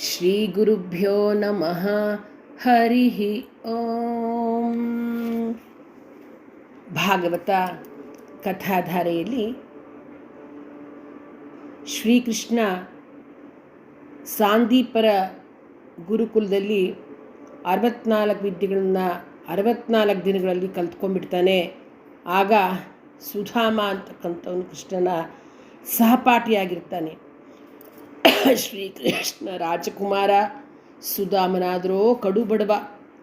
ಶ್ರೀಗುರುಭ್ಯೋ ನಮಃ ಹರಿ ಓಂ ಭಾಗವತ ಕಥಾಧಾರೆಯಲ್ಲಿ ಶ್ರೀಕೃಷ್ಣ ಸಾಂದೀಪರ ಗುರುಕುಲದಲ್ಲಿ ಅರವತ್ನಾಲ್ಕು ವಿದ್ಯೆಗಳನ್ನು ಅರವತ್ನಾಲ್ಕು ದಿನಗಳಲ್ಲಿ ಕಲ್ತ್ಕೊಂಡ್ಬಿಡ್ತಾನೆ. ಆಗ ಸುಧಾಮ ಅಂತಕ್ಕಂಥವನು ಕೃಷ್ಣನ ಸಹಪಾಠಿಯಾಗಿರ್ತಾನೆ. ಶ್ರೀಕೃಷ್ಣ ರಾಜಕುಮಾರ ಸುಧಾಮನಾದರೂ ಕಡು ಬಡವ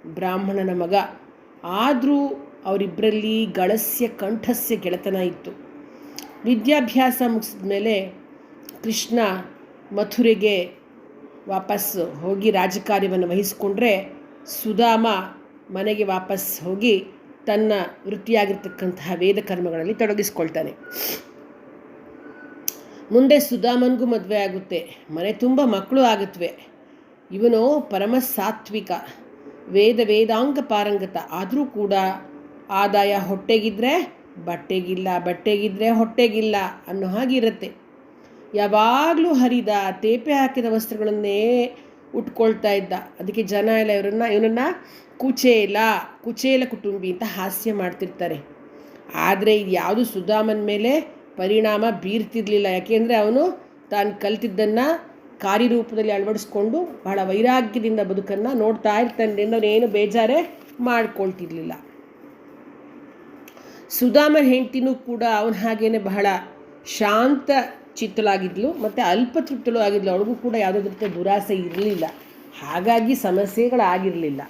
ಬ್ರಾಹ್ಮಣನ ಮಗ. ಆದರೂ ಅವರಿಬ್ಬರಲ್ಲಿ ಗಳಸ್ಯ ಕಂಠಸ್ಯ ಗೆಳೆತನ ಇತ್ತು. ವಿದ್ಯಾಭ್ಯಾಸ ಮುಗಿಸಿದ ಮೇಲೆ ಕೃಷ್ಣ ಮಥುರೆಗೆ ವಾಪಸ್ ಹೋಗಿ ರಾಜಕಾರ್ಯವನ್ನು ವಹಿಸಿಕೊಂಡ್ರೆ ಸುಧಾಮ ಮನೆಗೆ ವಾಪಸ್ ಹೋಗಿ ತನ್ನ ವೃತ್ತಿಯಾಗಿರ್ತಕ್ಕಂತಹ ವೇದ ಕರ್ಮಗಳಲ್ಲಿ ತೊಡಗಿಸ್ಕೊಳ್ತಾನೆ. ಮುಂದೆ ಸುಧಾಮನ್ಗೂ ಮದುವೆ ಆಗುತ್ತೆ. ಮನೆ ತುಂಬ ಮಕ್ಕಳು ಆಗುತ್ತವೆ ಇವನು ಪರಮ ಸಾತ್ವಿಕ ವೇದ ವೇದಾಂಗ ಪಾರಂಗತ. ಆದರೂ ಕೂಡ ಆದಾಯ ಹೊಟ್ಟೆಗಿದ್ರೆ ಬಟ್ಟೆಗಿಲ್ಲ, ಬಟ್ಟೆಗಿದ್ರೆ ಹೊಟ್ಟೆಗಿಲ್ಲ ಅನ್ನೋ ಹಾಗಿರುತ್ತೆ ಯಾವಾಗಲೂ ಹರಿದ ತೇಪೆ ಹಾಕಿದ ವಸ್ತ್ರಗಳನ್ನೇ ಉಟ್ಕೊಳ್ತಾ ಇದ್ದ. ಅದಕ್ಕೆ ಜನ ಎಲ್ಲ ಇವರನ್ನ, ಇವನನ್ನು ಕುಚೇಲ ಕುಚೇಲ ಕುಟುಂಬಿ ಅಂತ ಹಾಸ್ಯ ಮಾಡ್ತಿರ್ತಾರೆ. ಆದರೆ ಇದು ಯಾವುದು ಸುಧಾಮನ್ ಮೇಲೆ ಪರಿಣಾಮ ಬೀರ್ತಿರ್ಲಿಲ್ಲ. ಯಾಕೆಂದರೆ ಅವನು ತಾನು ಕಲಿತಿದ್ದನ್ನು ಕಾರ್ಯರೂಪದಲ್ಲಿ ಅಳವಡಿಸ್ಕೊಂಡು ಬಹಳ ವೈರಾಗ್ಯದಿಂದ ಬದುಕನ್ನು ನೋಡ್ತಾ ಇರ್ತಾನೆ. ಅವನೇನು ಬೇಜಾರೇ ಮಾಡ್ಕೊಳ್ತಿರ್ಲಿಲ್ಲ. ಸುಧಾಮ ಹೆಂಡ್ತಿನೂ ಕೂಡ ಅವನ ಹಾಗೇನೆ ಬಹಳ ಶಾಂತ ಚಿತ್ತಳಾಗಿದ್ಲು. ಮತ್ತು ಅಲ್ಪತೃಪ್ತಳು ಆಗಿದ್ಲು. ಅವಳಿಗೂ ಕೂಡ ಯಾವುದೇ ರೀತಿಯ ದುರಾಸೆ ಇರಲಿಲ್ಲ. ಹಾಗಾಗಿ ಸಮಸ್ಯೆಗಳಾಗಿರಲಿಲ್ಲ.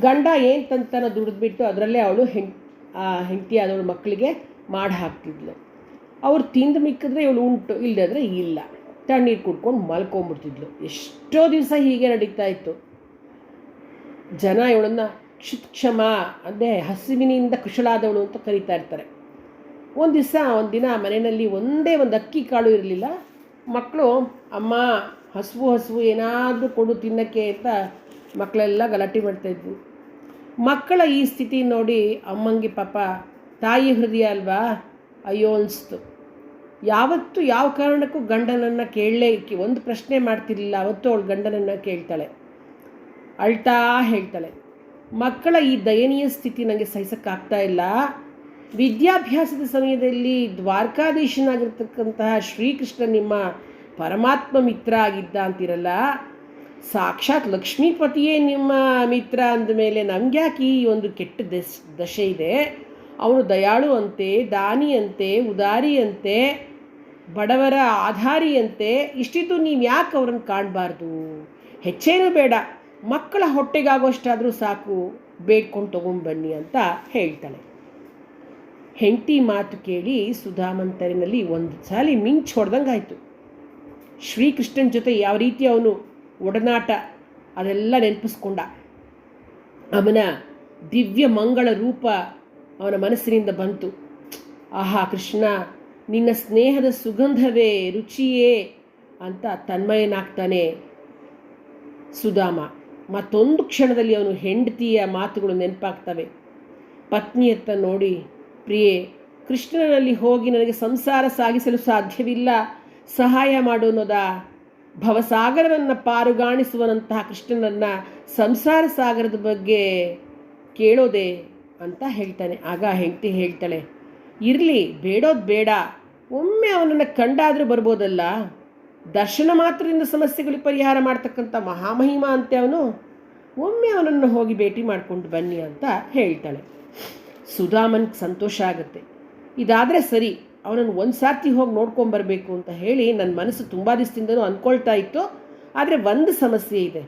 ಗಂಡ ಏನು ತಂತನ ದುಡಿದ್ಬಿಟ್ಟು ಅದರಲ್ಲೇ ಅವಳು ಹೆಣ್ ಹೆಂಡತಿ ಆದವಳು ಮಕ್ಕಳಿಗೆ ಮಾಡಿ ಹಾಕ್ತಿದ್ಲು ಅವ್ರು ತಿಂದು ಮಿಕ್ಕಿದ್ರೆ ಇವಳು ಉಂಟು ಇಲ್ಲದ್ರೆ ಇಲ್ಲ. ತಣ್ಣೀರು ಕುಡ್ಕೊಂಡು ಮಲ್ಕೊಂಬಿಡ್ತಿದ್ಲು. ಎಷ್ಟೋ ದಿವಸ ಹೀಗೆ ನಡೀತಾ ಇತ್ತು. ಜನ ಇವಳನ್ನು ಕ್ಷುತ್ಕ್ಷಮ ಅಂದರೆ ಹಸಿವಿನಿಂದ ಕುಶಲಾದವಳು ಅಂತ ಕರೀತಾ ಇರ್ತಾರೆ. ಒಂದು ದಿವಸ, ಒಂದು ದಿನ ಮನೆಯಲ್ಲಿ ಒಂದೇ ಒಂದು ಅಕ್ಕಿ ಕಾಳು ಇರಲಿಲ್ಲ. ಮಕ್ಕಳು ಅಮ್ಮ ಹಸುವು ಹಸುವು ಏನಾದರೂ ಕೊಡು ತಿನ್ನಕ್ಕೆ ಅಂತ ಮಕ್ಕಳೆಲ್ಲ ಗಲಾಟೆ ಮಾಡ್ತಾಯಿದ್ವು ಮಕ್ಕಳ ಈ ಸ್ಥಿತಿ ನೋಡಿ ಅಮ್ಮಂಗೆ ಪಾಪ ತಾಯಿ ಹೃದಯ ಅಲ್ವಾ? ಅಯ್ಯೋ, ಅನಿಸ್ತು. ಯಾವತ್ತೂ ಯಾವ ಕಾರಣಕ್ಕೂ ಗಂಡನನ್ನು ಕೇಳಲೇ ಒಂದು ಪ್ರಶ್ನೆ ಮಾಡ್ತಿರ್ಲಿಲ್ಲ, ಅವತ್ತು ಅವಳು ಗಂಡನನ್ನು ಕೇಳ್ತಾಳೆ. ಅಳ್ತಾ ಹೇಳ್ತಾಳೆ, ಮಕ್ಕಳ ಈ ದಯನೀಯ ಸ್ಥಿತಿ ನನಗೆ ಸಹಿಸೋಕ್ಕಾಗ್ತಾ ಇಲ್ಲ. ವಿದ್ಯಾಭ್ಯಾಸದ ಸಮಯದಲ್ಲಿ ದ್ವಾರಕಾಧೀಶನಾಗಿರ್ತಕ್ಕಂತಹ ಶ್ರೀಕೃಷ್ಣ ನಿಮ್ಮ ಪರಮಾತ್ಮ ಮಿತ್ರ ಆಗಿದ್ದ ಅಂತಿರಲ್ಲ? ಸಾಕ್ಷಾತ್ ಲಕ್ಷ್ಮೀಪತಿಯೇ ನಿಮ್ಮ ಮಿತ್ರ ಅಂದಮೇಲೆ ನಮ್ಗೆ ಯಾಕೆ ಈ ಒಂದು ಕೆಟ್ಟ ದಶೆ ಇದೆ? ಅವನು ದಯಾಳು ಅಂತೆ ದಾನಿಯಂತೆ, ಉದಾರಿಯಂತೆ, ಬಡವರ ಆಧಾರಿಯಂತೆ, ಇಷ್ಟಿದ್ದು ನೀವು ಯಾಕೆ ಅವ್ರನ್ನ ಕಾಣಬಾರ್ದು? ಹೆಚ್ಚೇನೂ ಬೇಡ ಮಕ್ಕಳ ಹೊಟ್ಟೆಗಾಗೋಷ್ಟಾದರೂ ಸಾಕು, ಬೇಡ್ಕೊಂಡು ತೊಗೊಂಬನ್ನಿ ಅಂತ ಹೇಳ್ತಾಳೆ. ಹೆಂಡತಿ ಮಾತು ಕೇಳಿ ಸುಧಾಮಂತರಿನಲ್ಲಿ ಒಂದು ಸಾಲಿ ಮಿಂಚು ಹೊಡೆದಂಗಾಯಿತು ಶ್ರೀಕೃಷ್ಣನ ಜೊತೆ ಯಾವ ರೀತಿ ಅವನು ಒಡನಾಟ, ಅದೆಲ್ಲ ನೆನಪಿಸ್ಕೊಂಡ. ಅವನ ದಿವ್ಯ ಮಂಗಳ ರೂಪ ಅವನ ಮನಸ್ಸಿನಿಂದ ಬಂತು. ಆಹಾ ಕೃಷ್ಣ, ನಿನ್ನ ಸ್ನೇಹದ ಸುಗಂಧವೇ ರುಚಿಯೇ ಅಂತ ತನ್ಮಯನಾಗ್ತಾನೆ ಸುಧಾಮ. ಮತ್ತೊಂದು ಕ್ಷಣದಲ್ಲಿ ಅವನು ಹೆಂಡತಿಯ ಮಾತುಗಳು ನೆನಪಾಗ್ತವೆ. ಪತ್ನಿಯತ್ತ ನೋಡಿ, ಪ್ರಿಯೆ, ಕೃಷ್ಣನಲ್ಲಿ ಹೋಗಿ ನನಗೆ ಸಂಸಾರ ಸಾಗಿಸಲು ಸಾಧ್ಯವಿಲ್ಲ. ಸಹಾಯ ಮಾಡು ಅನ್ನೋದ? ಭವಸಾಗರವನ್ನು ಪಾರುಗಾಣಿಸುವನಂತಹ ಕೃಷ್ಣನನ್ನು ಸಂಸಾರ ಸಾಗರದ ಬಗ್ಗೆ ಕೇಳೋದೆ ಅಂತ ಹೇಳ್ತಾನೆ. ಆಗ ಹೆಂಡತಿ ಹೇಳ್ತಾಳೆ, ಇರಲಿ, ಬೇಡೋದು ಬೇಡ. ಒಮ್ಮೆ ಅವನನ್ನು ಕಂಡಾದರೂ ಬರ್ಬೋದಲ್ಲ. ದರ್ಶನ ಮಾತ್ರದಿಂದ ಸಮಸ್ಯೆಗಳಿಗೆ ಪರಿಹಾರ ಮಾಡ್ತಕ್ಕಂಥ ಮಹಾಮಹಿಮ ಅಂತೆ ಅವನು. ಒಮ್ಮೆ ಅವನನ್ನು ಹೋಗಿ ಭೇಟಿ ಮಾಡಿಕೊಂಡು ಬನ್ನಿ ಅಂತ ಹೇಳ್ತಾಳೆ. ಸುಧಾಮನ್ಗೆ ಸಂತೋಷ ಆಗುತ್ತೆ. ಇದಾದರೆ ಸರಿ, ಅವನನ್ನು ಒಂದು ಸಾರ್ತಿ ಹೋಗಿ ನೋಡ್ಕೊಂಬರಬೇಕು ಅಂತ ಹೇಳಿ ನನ್ನ ಮನಸ್ಸು ತುಂಬ ದಿವಸದಿಂದನೂ ಅಂದ್ಕೊಳ್ತಾ ಇತ್ತು. ಆದರೆ ಒಂದು ಸಮಸ್ಯೆ ಇದೆ.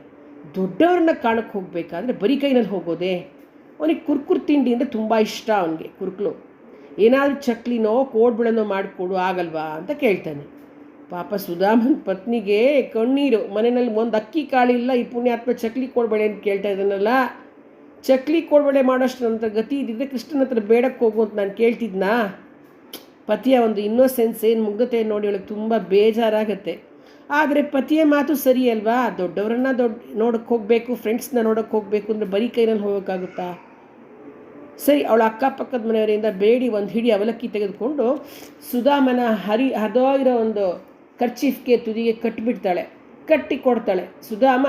ದೊಡ್ಡವ್ರನ್ನ ಕಾಣಕ್ಕೆ ಹೋಗಬೇಕಾದ್ರೆ ಬರೀ ಕೈನಲ್ಲಿ ಹೋಗೋದೆ. ಅವನಿಗೆ ಕುರ್ಕುರ್ ತಿಂಡಿ ಅಂದರೆ ತುಂಬ ಇಷ್ಟ ಅವನಿಗೆ, ಕುರ್ಕ್ಲು. ಏನಾದರೂ ಚಕ್ಲಿನೋ, ಕೋಡ್ಬಿಳನೋ ಮಾಡಿಕೊಡು, ಆಗಲ್ವಾ ಅಂತ ಕೇಳ್ತಾನೆ. ಪಾಪ ಸುಧಾಮನ್ ಪತ್ನಿಗೆ ಕಣ್ಣೀರು, ಮನೆಯಲ್ಲಿ ಒಂದು ಅಕ್ಕಿ ಕಾಳಿಲ್ಲ ಈ ಪುಣ್ಯಾತ್ಮ ಚಕ್ಲಿ ಕೊಡಬೇಡ ಅಂತ ಕೇಳ್ತಾ ಇದ್ದಾನಲ್ಲ. ಚಕ್ಲಿ ಕೊಡಬೇಡ ಮಾಡೋಷ್ಟು ನಂತರ ಗತಿ ಇದ್ದಿದ್ದೆ ಕೃಷ್ಣನ ಹತ್ರ ಬೇಡಕ್ಕೆ ಹೋಗು ಅಂತ ನಾನು ಕೇಳ್ತಿದ್ನಾ? ಪತಿಯ ಒಂದು ಇನ್ನೋಸೆನ್ಸ್ ಏನು ಮುಗ್ಧತೆ ನೋಡಿ ಅವಳಿಗೆ ತುಂಬ ಬೇಜಾರಾಗುತ್ತೆ. ಆದರೆ ಪತಿಯ ಮಾತು ಸರಿ ಅಲ್ವಾ ದೊಡ್ಡವರನ್ನ ದೊಡ್ಡ ನೋಡೋಕ್ಕೆ ಹೋಗಬೇಕು ಫ್ರೆಂಡ್ಸ್ನ ನೋಡೋಕ್ಕೆ ಹೋಗಬೇಕು ಅಂದರೆ ಬರೀ ಕೈನಲ್ಲಿ ಹೋಗೋಕ್ಕಾಗುತ್ತಾ? ಸರಿ, ಅವಳ ಅಕ್ಕಪಕ್ಕದ ಮನೆಯವರಿಂದ ಬೇಡಿ ಒಂದು ಹಿಡಿ ಅವಲಕ್ಕಿ ತೆಗೆದುಕೊಂಡು ಸುಧಾಮನ ಹರಿ ಹದೋಗಿರೋ ಒಂದು ಕರ್ಚೀಫ್ಗೆ, ತುದಿಗೆ ಕಟ್ಟಿಬಿಡ್ತಾಳೆ. ಕಟ್ಟಿ ಕೊಡ್ತಾಳೆ ಸುಧಾಮ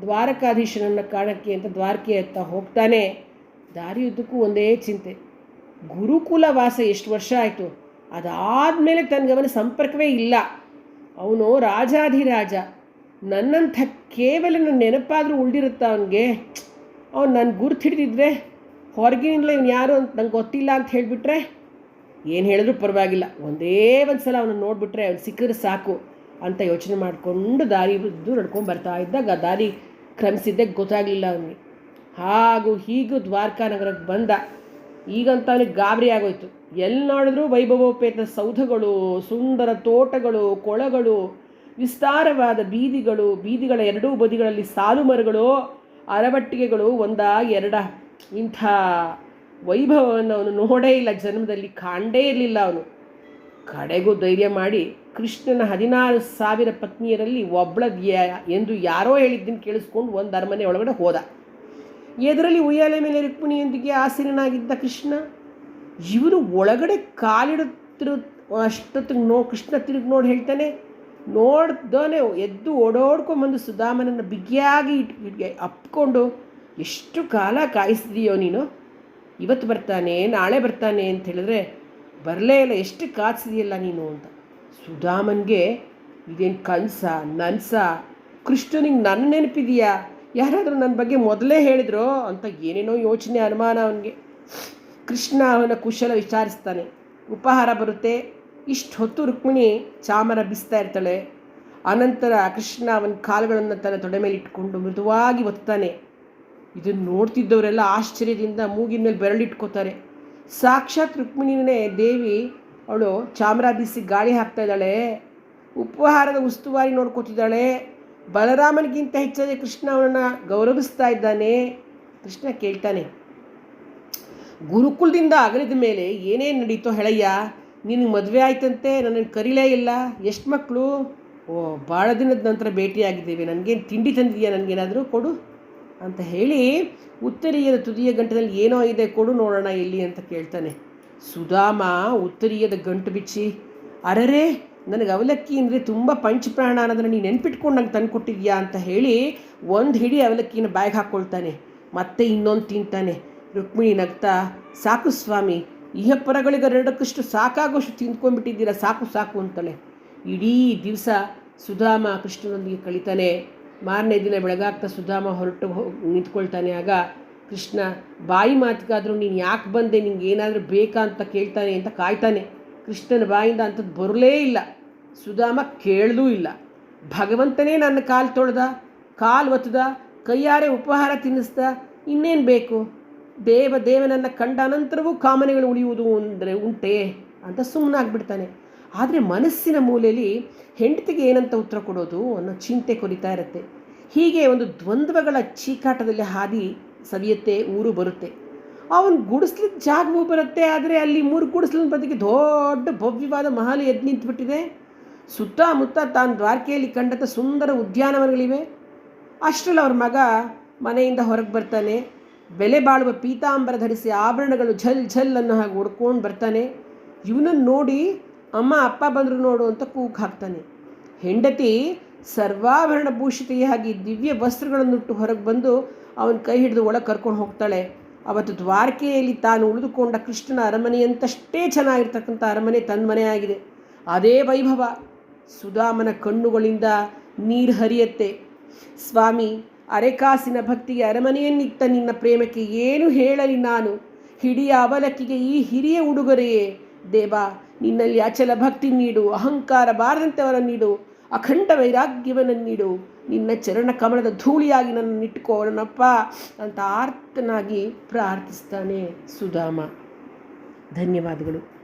ದ್ವಾರಕಾಧೀಶನನ್ನು ಕಾಣಕ್ಕೆ ಅಂತ ದ್ವಾರಕೆ ಹತ್ತ ಹೋಗ್ತಾನೆ. ದಾರಿಯುದ್ದಕ್ಕೂ ಒಂದೇ ಚಿಂತೆ. ಗುರುಕುಲ ವಾಸ ಎಷ್ಟು ವರ್ಷ ಆಯಿತು? ಅದಾದಮೇಲೆ ತನಗವನ ಸಂಪರ್ಕವೇ ಇಲ್ಲ. ಅವನು ರಾಜಾಧಿರಾಜ. ನನ್ನಂಥ ಕೇವಲ ನೆನಪಾದರೂ ಉಳಿದಿರುತ್ತ ಅವನಿಗೆ? ಅವನು ನನ್ನ ಗುರ್ತು ಹಿಡಿದಿದ್ರೆ ಹೊರಗಿನಿಂದಲೇ ಇವನು ಯಾರು ಅಂತ ನಂಗೆ ಗೊತ್ತಿಲ್ಲ ಅಂತ ಹೇಳಿಬಿಟ್ರೆ ಏನು ಹೇಳಿದ್ರೂ ಪರವಾಗಿಲ್ಲ. ಒಂದೇ ಒಂದು ಸಲ ಅವನು ನೋಡಿಬಿಟ್ರೆ ಅವ್ನು ಸಿಕ್ಕಿದ್ರೆ ಸಾಕು ಅಂತ ಯೋಚನೆ ಮಾಡಿಕೊಂಡು ದಾರಿ ಬಿದ್ದು ನಡ್ಕೊಂಡು ಬರ್ತಾ ಇದ್ದಾಗ ಆ ದಾರಿ ಕ್ರಮಿಸಿದ್ದೆ ಗೊತ್ತಾಗಲಿಲ್ಲ ಅವನಿಗೆ. ಹಾಗೂ ಹೀಗೂ ದ್ವಾರಕಾ ನಗರಕ್ಕೆ ಬಂದ. ಈಗಂತ ಅವನಿಗೆ ಗಾಬರಿ ಆಗೋಯ್ತು. ಎಲ್ಲಿ ನೋಡಿದ್ರೂ ವೈಭವೋಪೇತ ಸೌಧಗಳು, ಸುಂದರ ತೋಟಗಳು, ಕೊಳಗಳು, ವಿಸ್ತಾರವಾದ ಬೀದಿಗಳು, ಬೀದಿಗಳ ಎರಡೂ ಬದಿಗಳಲ್ಲಿ ಸಾಲು ಮರಗಳು ಅರವಟ್ಟಿಗೆಗಳು ಒಂದ ಎರಡ. ಇಂಥ ವೈಭವವನ್ನು ಅವನು ನೋಡೇ ಇಲ್ಲ, ಜನ್ಮದಲ್ಲಿ ಕಾಣದೇ ಇರಲಿಲ್ಲ ಅವನು. ಕಡೆಗೂ ಧೈರ್ಯ ಮಾಡಿ ಕೃಷ್ಣನ ಹದಿನಾರು ಸಾವಿರ ಪತ್ನಿಯರಲ್ಲಿ ಒಬ್ಬಳದ್ಯ ಎಂದು ಯಾರೋ ಹೇಳಿದ್ದನ್ನು ಕೇಳಿಸ್ಕೊಂಡು ಒಂದು ಅರಮನೆ ಒಳಗಡೆ ಹೋದ. ಎದರಲ್ಲಿ ಉಯ್ಯಾಲೆ ಮೇಲೆ ರುಕ್ಮಿಣಿಯೊಂದಿಗೆ ಆಸೀನನಾಗಿದ್ದ ಕೃಷ್ಣ ಇವನು ಒಳಗಡೆ ಕಾಲಿಡುತ್ತಿರು, ಅಷ್ಟೊತ್ತಿಗೆ ನೋ, ಕೃಷ್ಣ ತಿರುಗಿ ನೋಡಿ ಹೇಳ್ತಾನೆ ನೋಡ್ದೋನೆ ಎದ್ದು ಓಡೋಡ್ಕೊಂಬಂದು ಸುಧಾಮನನ್ನು ಬಿಗಿಯಾಗಿ ಇಟ್ಗೆ ಅಪ್ಕೊಂಡು ಎಷ್ಟು ಕಾಲ ಕಾಯಿಸಿದೀಯೋ ನೀನು? ಇವತ್ತು ಬರ್ತಾನೆ, ನಾಳೆ ಬರ್ತಾನೆ ಅಂತ ಹೇಳಿದ್ರೆ ಬರಲೇ ಇಲ್ಲ, ಎಷ್ಟು ಕಾಯಿಸಿದೆಯಲ್ಲ ನೀನು ಅಂತ. ಸುಧಾಮನ್ಗೆ ಇದೇನು ಕನಸ, ನನ್ಸ? ಕೃಷ್ಣನಿಗೆ ನನ್ನ ನೆನಪಿದೆಯಾ? ಯಾರಾದರೂ ನನ್ನ ಬಗ್ಗೆ ಮೊದಲೇ ಹೇಳಿದ್ರು ಅಂತ ಏನೇನೋ ಯೋಚನೆ, ಅನುಮಾನ ಅವನಿಗೆ. ಕೃಷ್ಣ ಅವನ ಕುಶಲ ವಿಚಾರಿಸ್ತಾನೆ. ಉಪಹಾರ ಬರುತ್ತೆ, ಇಷ್ಟು ಹೊತ್ತು ರುಕ್ಮಿಣಿ ಚಾಮರ ಬಿಸ್ತಾ ಇರ್ತಾಳೆ. ಅನಂತರ ಕೃಷ್ಣ ಅವನ ಕಾಲುಗಳನ್ನು ತನ್ನ ತೊಡೆ ಮೇಲೆ ಇಟ್ಕೊಂಡು ಮೃದುವಾಗಿ ಒತ್ತಾನೆ. ಇದನ್ನು ನೋಡ್ತಿದ್ದವರೆಲ್ಲ ಆಶ್ಚರ್ಯದಿಂದ ಮೂಗಿನ ಮೇಲೆ ಬೆರಳಿಟ್ಕೋತಾರೆ. ಸಾಕ್ಷಾತ್ ರುಕ್ಮಿಣಿನೇ ದೇವಿ, ಅವಳು ಚಾಮರ ಗಾಳಿ ಹಾಕ್ತಾ ಇದ್ದಾಳೆ. ಉಪಹಾರದ ಉಸ್ತುವಾರಿ ನೋಡ್ಕೋತಿದ್ದಾಳೆ. ಬಲರಾಮನಿಗಿಂತ ಹೆಚ್ಚಾಗಿ ಕೃಷ್ಣ ಅವನನ್ನು ಗೌರವಿಸ್ತಾ ಇದ್ದಾನೆ. ಕೃಷ್ಣ ಕೇಳ್ತಾನೆ, ಗುರುಕುಲದಿಂದ ಅಗಲಿದ ಮೇಲೆ ಏನೇನು ನಡೀತೋ ಹೇಳಯ್ಯ. ನಿನಗೆ ಮದುವೆ ಆಯ್ತಂತೆ ನನ್ನನ್ನು ಕರೀಲೇ ಇಲ್ಲ. ಎಷ್ಟು ಮಕ್ಕಳು ಓ ಭಾಳ ದಿನದ ನಂತರ ಭೇಟಿಯಾಗಿದ್ದೇವೆ. ನನಗೇನು ತಿಂಡಿ ತಂದಿದೆಯಾ? ನನಗೇನಾದರೂ ಕೊಡು. ಅಂತ ಹೇಳಿ ಉತ್ತರೀಯದ ತುದಿಯ ಗಂಟದಲ್ಲಿ ಏನೋ ಇದೆ ಕೊಡು ನೋಡೋಣ ಎಲ್ಲಿ ಅಂತ ಕೇಳ್ತಾನೆ. ಸುಧಾಮ, ಉತ್ತರೀಯದ ಗಂಟು ಬಿಚ್ಚಿ, ಅರರೇ, ನನಗೆ ಅವಲಕ್ಕಿ ಅಂದರೆ ತುಂಬ ಪಂಚಪ್ರಾಣ ಅನ್ನೋದನ್ನು ನೀನು ನೆನ್ಪಿಟ್ಕೊಂಡು ನಂಗೆ ತಂದು ಕೊಟ್ಟಿದ್ಯಾ ಅಂತ ಹೇಳಿ ಒಂದು ಹಿಡಿ ಅವಲಕ್ಕಿನ ಬ್ಯಾಗ್ ಹಾಕ್ಕೊಳ್ತಾನೆ ಮತ್ತೆ ಇನ್ನೊಂದು ತಿಂತಾನೆ. ರುಕ್ಮಿಣಿ ನಗ್ತಾ, ಸಾಕು ಸ್ವಾಮಿ ಇಹಪರಗಳಿಗೆ ಎರಡಕ್ಕಷ್ಟು ಸಾಕಾಗೋಷ್ಟು ತಿಂದ್ಕೊಂಡ್ಬಿಟ್ಟಿದ್ದೀರಾ, ಸಾಕು ಸಾಕು ಅಂತಾಳೆ. ಇಡೀ ದಿವಸ ಸುಧಾಮ ಕೃಷ್ಣನೊಂದಿಗೆ ಕಳೀತಾನೆ. ಮಾರನೇ ದಿನ ಬೆಳಗಾಗ್ತಾ ಸುಧಾಮ ಹೊರಟು ನಿಂತ್ಕೊಳ್ತಾನೆ. ಆಗ ಕೃಷ್ಣ, ಬಾಯಿ ಮಾತಿಗಾದರೂ ನೀನು ಯಾಕೆ ಬಂದೆ? ನಿಂಗೆ ಏನಾದರೂ ಬೇಕಾ ಅಂತ ಕೇಳ್ತಾನೆ ಅಂತ ಕಾಯ್ತಾನೆ. ಕೃಷ್ಣನ ಬಾಯಿಂದ ಅಂಥದ್ದು ಬರಲೇ ಇಲ್ಲ. ಸುಧಾಮ ಕೇಳಲೂ ಇಲ್ಲ. ಭಗವಂತನೇ ನನ್ನ ಕಾಲು ತೊಳೆದ, ಕಾಲು ಒತ್ತದ, ಕೈಯಾರೆ ಉಪಹಾರ ತಿನ್ನಿಸ್ದ, ಇನ್ನೇನು ಬೇಕು? ದೇವ, ದೇವನನ್ನು ಕಂಡ ಅನಂತರವೂ ಕಾಮನೆಗಳು ಉಳಿಯುವುದು ಅಂದರೆ ಉಂಟೆ? ಅಂತ ಸುಮ್ಮನಾಗ್ಬಿಡ್ತಾನೆ ಆದರೆ ಮನಸ್ಸಿನ ಮೂಲೆಯಲ್ಲಿ ಹೆಂಡತಿಗೆ ಏನಂತ ಉತ್ತರ ಕೊಡೋದು ಅನ್ನೋ ಚಿಂತೆ ಕೊರಿತಾ ಇರುತ್ತೆ. ಹೀಗೆ ಒಂದು ದ್ವಂದ್ವಗಳ ಚೀಕಾಟದಲ್ಲಿ ಹಾದಿ ಸವಿಯುತ್ತೆ, ಊರು ಬರುತ್ತೆ. ಅವನು ಗುಡಿಸ್ಲಿಕ್ಕೆ ಜಾಗವೂ ಬರುತ್ತೆ, ಆದರೆ ಅಲ್ಲಿ ಮೂರು ಗುಡಿಸ್ಲಿನ ಬದಿಗೆ ದೊಡ್ಡ ಭವ್ಯವಾದ ಮಹಲ್ ಎದ್ದು ನಿಂತುಬಿಟ್ಟಿದೆ. ಸುತ್ತಮುತ್ತ ತಾನು ದ್ವಾರಕೆಯಲ್ಲಿ ಕಂಡಂಥ ಸುಂದರ ಉದ್ಯಾನವನಗಳಿವೆ. ಅಷ್ಟರಲ್ಲಿ ಅವ್ರ ಮಗ ಮನೆಯಿಂದ ಹೊರಗೆ ಬರ್ತಾನೆ. ಬೆಲೆ ಬಾಳುವ ಪೀತಾಂಬರ ಧರಿಸಿ ಆಭರಣಗಳು ಝಲ್ ಝಲ್ ಅನ್ನೋ ಹಾಗೆ ಹೊಡ್ಕೊಂಡು ಬರ್ತಾನೆ. ಇವನನ್ನು ನೋಡಿ ಅಮ್ಮ, ಅಪ್ಪ ಬಂದರು ನೋಡು ಅಂತ ಕೂಗು ಹಾಕ್ತಾನೆ. ಹೆಂಡತಿ ಸರ್ವಾಭರಣ ಭೂಷಿತೆಯಾಗಿ ದಿವ್ಯ ವಸ್ತ್ರಗಳನ್ನುಟ್ಟು ಹೊರಗೆ ಬಂದು ಅವನ ಕೈ ಹಿಡಿದು ಒಳಗೆ ಕರ್ಕೊಂಡು ಹೋಗ್ತಾಳೆ. ಅವತ್ತು ದ್ವಾರಕೆಯಲ್ಲಿ ತಾನು ಉಳಿದುಕೊಂಡ ಕೃಷ್ಣನ ಅರಮನೆಯಂತಷ್ಟೇ ಚೆನ್ನಾಗಿರ್ತಕ್ಕಂಥ ಅರಮನೆ ತನ್ನ ಮನೆಯಾಗಿದೆ ಅದೇ ವೈಭವ. ಸುಧಾಮನ ಕಣ್ಣುಗಳಿಂದ ನೀರು ಹರಿಯತ್ತೆ. ಸ್ವಾಮಿ, ಅರೆಕಾಸಿನ ಭಕ್ತಿಗೆ ಅರಮನೆಯನ್ನಿತ್ತ ನಿನ್ನ ಪ್ರೇಮಕ್ಕೆ ಏನು ಹೇಳಲಿ ನಾನು? ಹಿಡಿಯ ಅವಲಕ್ಕಿಗೆ ಈ ಹಿರಿಯ ಉಡುಗೊರೆಯೇ? ದೇವ ನಿನ್ನಲ್ಲಿ ಅಚಲ ಭಕ್ತಿ ನೀಡು, ಅಹಂಕಾರ ಬಾರದಂತೆವರ ನೀಡು, ಅಖಂಡ ವೈರಾಗ್ಯವನ್ನು ನೀಡು. ನಿನ್ನ ಚರಣ ಕಮಲದ ಧೂಳಿಯಾಗಿ ನನ್ನ ಇಟ್ಕೋ ನನ್ನಪ್ಪ ಅಂತ ಆರ್ತನಾಗಿ ಪ್ರಾರ್ಥಿಸ್ತಾನೆ ಸುಧಾಮ. ಧನ್ಯವಾದಗಳು.